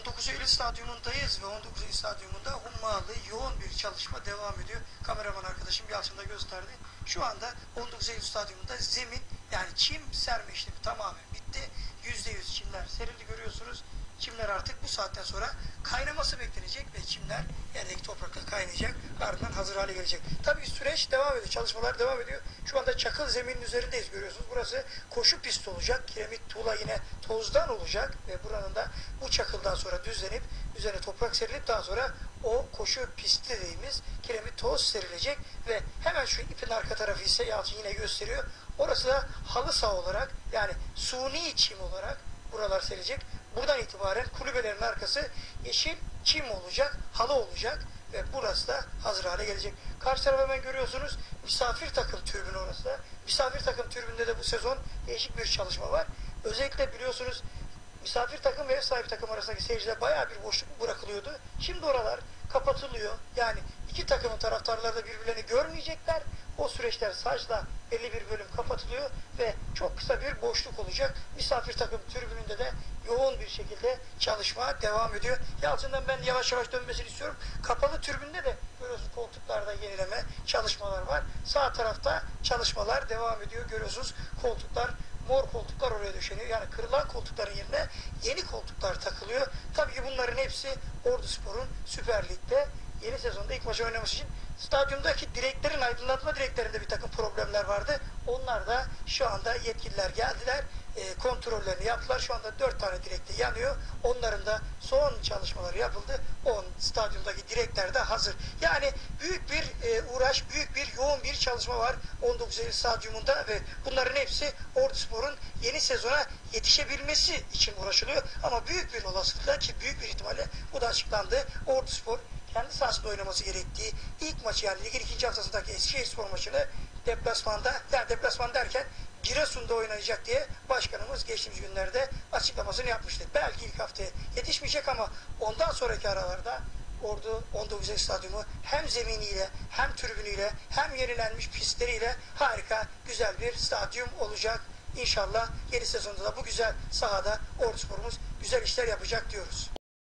19 Eylül Stadyumundayız ve 19 Eylül Stadyumunda hummalı yoğun bir çalışma devam ediyor. Kameraman arkadaşım Yalçın da gösterdi. Şu anda 19 Eylül Stadyumunda zemin yani çim serme işlemi tamamen bitti. %100 çimler serildi görüyorsunuz. Çimler artık bu saatten sonra kaynaması beklenecek ve çimler yerdeki toprakla kaynayacak. Ardından hazır hale gelecek. Tabii süreç devam ediyor. Çalışmalar devam ediyor. Şu anda çakıl zeminin üzerindeyiz görüyorsunuz. Burası koşu pisti olacak. Kiremit tuğla yine tozdan olacak ve buranın da bu çakıldan sonra düzlenip üzerine toprak serilip daha sonra o koşu pisti dediğimiz kiremit toz serilecek ve hemen şu ipin arka tarafı ise Yalçın yine gösteriyor. Orası da halı saha olarak yani suni çim olarak buralar serilecek. Buradan itibaren kulübelerin arkası yeşil çim olacak, halı olacak ve burası da hazır hale gelecek. Karşı tarafa hemen görüyorsunuz misafir takım türbünü orası da. Misafir takım türbünde de bu sezon değişik bir çalışma var. Özellikle biliyorsunuz misafir takım ve ev sahibi takım arasındaki seyircide bayağı bir boşluk bırakılıyordu. Şimdi oralar kapatılıyor. Yani iki takımın taraftarları da birbirlerini görmeyecekler. O süreçler belli bir bölüm kapatılıyor ve çok kısa bir boşluk olacak. Misafir takım tribününde de yoğun bir şekilde çalışma devam ediyor. Yalçın'dan ben yavaş yavaş dönmesini istiyorum. Kapalı tribünde de görüyorsunuz koltuklarda yenileme çalışmalar var. Sağ tarafta çalışmalar devam ediyor. Görüyorsunuz koltuklar mor koltuklar oraya döşeniyor. Yani kırılan koltukların yerine yeni koltuklar takılıyor. Tabii ki bunların hepsi Ordu Spor'un Süper Lig'de yeni sezonda ilk maçı oynaması için stadyumdaki direklerin aydınlatma direklerinde bir takım problemler vardı. Onlar da şu anda yetkililer geldiler. E, kontrollerini yaptılar. Şu anda dört tane direkte yanıyor. Onların da son çalışmaları yapıldı. On stadyumdaki direkler de hazır. Yani büyük bir e, uğraş, büyük bir yoğun bir çalışma var 19 Eylül stadyumunda ve bunların hepsi Ordu Spor'un yeni sezona yetişebilmesi için uğraşılıyor. Ama büyük bir olasılıkla ki büyük bir ihtimalle bu da açıklandı. Ordu Spor kendi sahasında oynaması gerektiği ilk maçı yani ligin ikinci haftasındaki Eskişehir Spor maçını deplasmanda yani deplasman derken Giresun'da oynayacak diye başkanımız geçtiğimiz günlerde açıklamasını yapmıştı. Belki ilk hafta yetişmeyecek ama ondan sonraki aralarda Ordu 19 Eylül Stadyumu hem zeminiyle hem tribünüyle hem yenilenmiş pistleriyle harika güzel bir stadyum olacak. İnşallah yeni sezonda da bu güzel sahada Ordu Spor'umuz güzel işler yapacak diyoruz.